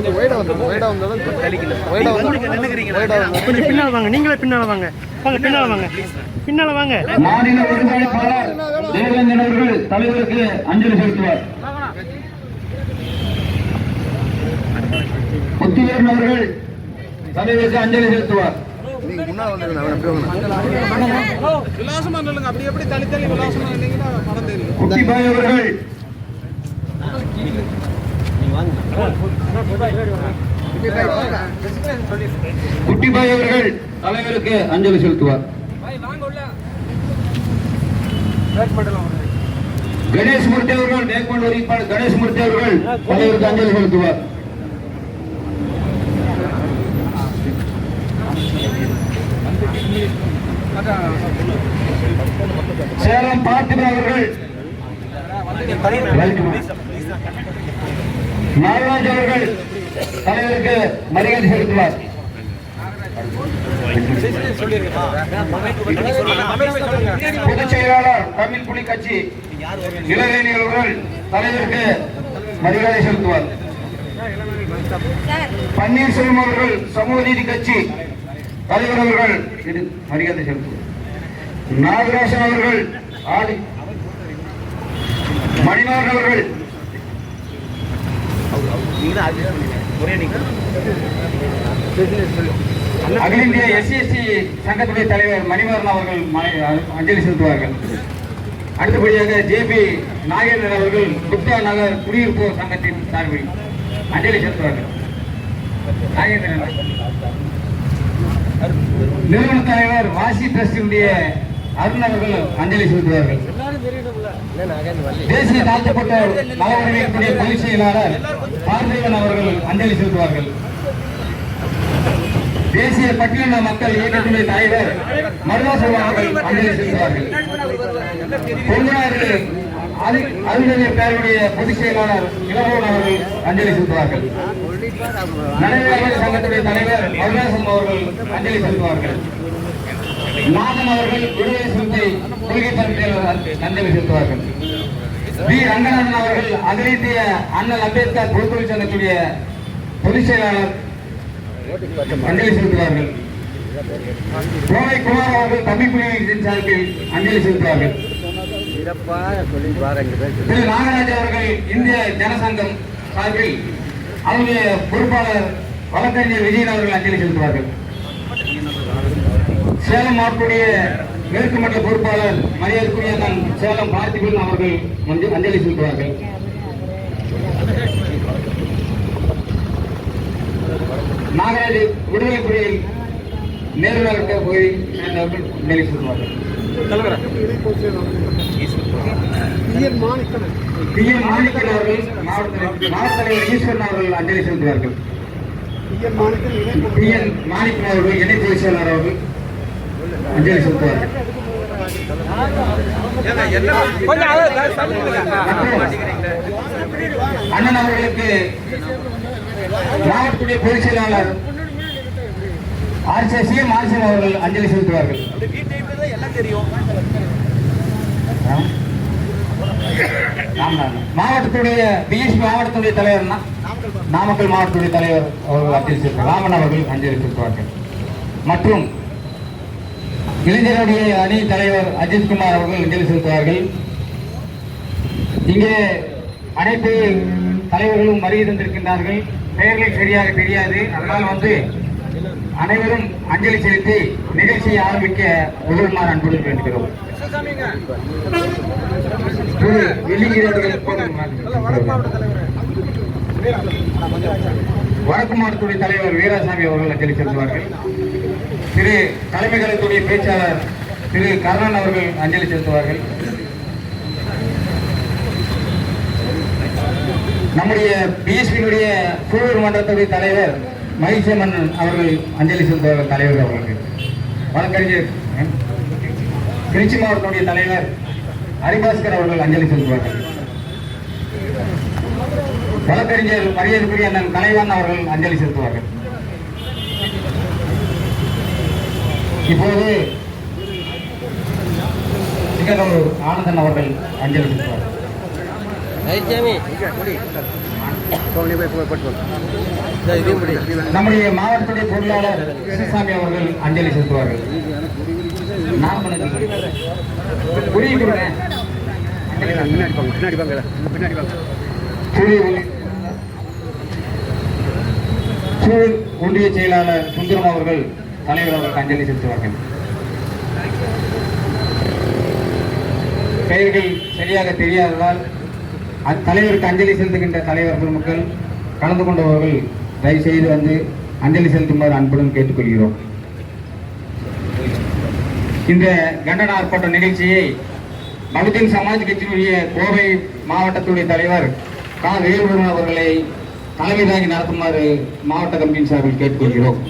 கொஞ்சம் வைடா வந்து வைடா வந்தாலும் வைடா வந்து வைடா வந்து கொஞ்சம் பின்னால வாங்க நீங்களே பின்னால வாங்க. வாங்க பின்னால வாங்க. பின்னால வாங்க. மாநில ஒருங்கிணைப்பாளர் தேவேந்திரன் அவர்கள் தலைவருக்கு அஞ்சலி செலுத்துவார். முத்துவீரன் அவர்கள் தலைவருக்கு அஞ்சலி செலுத்துவார். நீங்க வந்துருங்க அப்படியே விலாசமா அப்படி எப்படி தள்ளி தள்ளி விலாசமா குட்டிபாய் அவர்கள் குட்டிபாய் அவர்கள் தலைவருக்கு அஞ்சலி செலுத்துவார். கணேஷ் மூர்த்தி அவர்கள் மேற்கொண்டு ஒருங்கிப்பாளர் கணேஷ் மூர்த்தி அவர்கள் தலைவருக்கு அஞ்சலி செலுத்துவார். சேலம் பார்த்திபன் அவர்கள் நாகராஜ் அவர்கள் தலைவருக்கு மரியாதை செலுத்துவார் பொதுச் செயலாளர் தமிழ் புலி கட்சி இளவேணி அவர்கள் தலைவருக்கு மரியாதை செலுத்துவார். பன்னீர்செல்வம் அவர்கள் சமூக நீதி கட்சி தலைவர் அவர்கள் மரியாதை செலுத்துவார். நாகராசன் அவர்கள் ஆடி மணிமாறன் அவர்கள் அகில இந்திய எஸ்சி எஸ்டி சங்கத்துடைய தலைவர் மணிமாறன் அவர்கள் அஞ்சலி செலுத்துவார்கள். அடுத்தபடியாக ஜேபி நாகேந்திரன் அவர்கள் புத்தா நகர் குடியிருப்பு சங்கத்தின் சார்பில் அஞ்சலி செலுத்துவார்கள். நாகேந்திரன். நிறுவன தலைவர் வாசி டிரஸ்டினுடைய அருண் அவர்கள் அஞ்சலி செலுத்துவார்கள். தேசிய தாழ்த்தப்பட்டோர் நல உரிமைக்குரிய பொதுச் செயலாளர் பார்த்திபன் அவர்கள் அஞ்சலி செலுத்துவார்கள். தேசிய பட்டியலின மக்கள் இயக்கத்தினுடைய தலைவர் மருதாசன் அவர்கள் அஞ்சலி செலுத்துவார்கள். பொங்கலாறு அறிஞர் பேருடைய பொதுச் செயலாளர் இளமோகன் அவர்கள் அஞ்சலி செலுத்துவார்கள். நடைமுறை சங்கத்துடைய தலைவர் மருதாசன் அவர்கள் அஞ்சலி செலுத்துவார்கள். நாதன் அவர்கள் விடுதலை சிறுத்தை கொள்கை பரப்பில் அஞ்சலி செலுத்துவார்கள். வி. ரங்கநாதன் அவர்கள் அகில இந்திய அண்ணல் அம்பேத்கர் பொதுத்தொழில் செல்லக்கூடிய பொதுச் செயலாளர் அஞ்சலி செலுத்துவார்கள். கோவை குமார் அவர்கள் தமிழ் குடியின் சார்பில் அஞ்சலி செலுத்துவார்கள். திரு. நாகராஜ் அவர்கள் இந்திய ஜனசங்கம் சார்பில் அவருடைய பொறுப்பாளர் வழக்கறிஞர் விஜயன் அவர்கள் அஞ்சலி செலுத்துவார்கள். சேலம் மாவட்டத்துடைய மேற்கு மட்ட பொறுப்பாளர் மரியாதைக்குரிய அண்ணன் சேலம் பார்த்திபன் அவர்கள் மஞ்ச- அஞ்சலி செலுத்துவார்கள். நாகராஜ் விடுதலை புலியில் நேருநகர்கிட்ட போய் சேர்ந்தவர்கள் அஞ்சலி செலுத்துவார்கள். மாணிக்கன். அவர்கள் மாவட்ட ஈஸ்வரன் அவர்கள் அஞ்சலி செலுத்துவார்கள். மாணிக்கன் அவர்கள் இணை பொதுச் செயலாளர் அவர்கள். அஞ்சலி செலுத்துவார்கள் அண்ணன் அவர்களுக்கு மாவட்டத்துடைய பொதுச் செயலாளர் ஆர்சி சிஎம் ஆர்சிஎம் அவர்கள் அஞ்சலி செலுத்துவார்கள். மாவட்டத்துடைய பிஎஸ்பி மாவட்டத்துடைய தலைவர் நாமக்கல் மாவட்டத்துடைய தலைவர் அவர்கள் அஞ்சலி செலுத்துவார். ராமன் அவர்கள் அஞ்சலி செலுத்துவார்கள். மற்றும் இளைஞருடைய அணி தலைவர் அஜித்குமார் அவர்கள் அஞ்சலி செலுத்துவார்கள் இங்கே அனைத்து தலைவர்களும் வருகை தந்திருக்கின்றார்கள். பெயர்கள் சரியாக தெரியாது. அதனால் வந்து அனைவரும் அஞ்சலி செலுத்தி நிகழ்ச்சியை ஆரம்பிக்க உதவுமாறு அன்புடன் வேண்டுகிறோம். வடக்கு மாவட்டத்துடைய தலைவர் வீராசாமி அவர்கள் அஞ்சலி செலுத்துவார்கள். திரு தலைமை கழகத்துடைய பேச்சாளர் திரு கர்ணன் அவர்கள் அஞ்சலி செலுத்துவார்கள். நம்முடைய பிஎஸ்பியினுடைய சூழல் மன்றத்துடைய தலைவர் மகிழ்ச்சியம்மன் அவர்கள் அஞ்சலி செலுத்துவார்கள் தலைவர் அவர்களுக்கு. வழக்கறிஞர் திருச்சி மாவட்டத்துடைய தலைவர் ஹரிபாஸ்கர் அவர்கள் அஞ்சலி செலுத்துவார்கள். வழக்கறிஞர் மரியாதைக்குரிய அண்ணன் கலைவான் அவர்கள் அஞ்சலி செலுத்துவார்கள். இப்போது சிங்கனூர் ஆனந்தன் அவர்கள் அஞ்சலி செலுத்துவார்கள் நம்முடைய மாவட்டத்துடைய பொருளாளர் கிருஷ்ணசாமி அவர்கள் அஞ்சலி செலுத்துவார்கள். ஒன்றிய செயலாளர் சுந்தரம் அவர்கள் தலைவர் அவர்களுக்கு அஞ்சலி செலுத்துவார்கள். பெயர்கள் சரியாக தெரியாததால் அத்தலைவருக்கு அஞ்சலி செலுத்துகின்ற தலைவர் பெருமக்கள் கலந்து கொண்டவர்கள் தயவு செய்து வந்து அஞ்சலி செலுத்துமாறு அன்புடன் கேட்டுக்கொள்கிறோம். இந்த கண்டன ஆர்ப்பாட்ட நிகழ்ச்சியை பகுஜன் சமாஜ் கட்சியினுடைய கோவை மாவட்டத்துடைய தலைவர் கா. வேலுமுருகன் அவர்களை தலைமை தாங்கி நடத்துமாறு மாவட்ட கமிட்டியின் சார்பில் கேட்டுக்கொள்கிறோம்.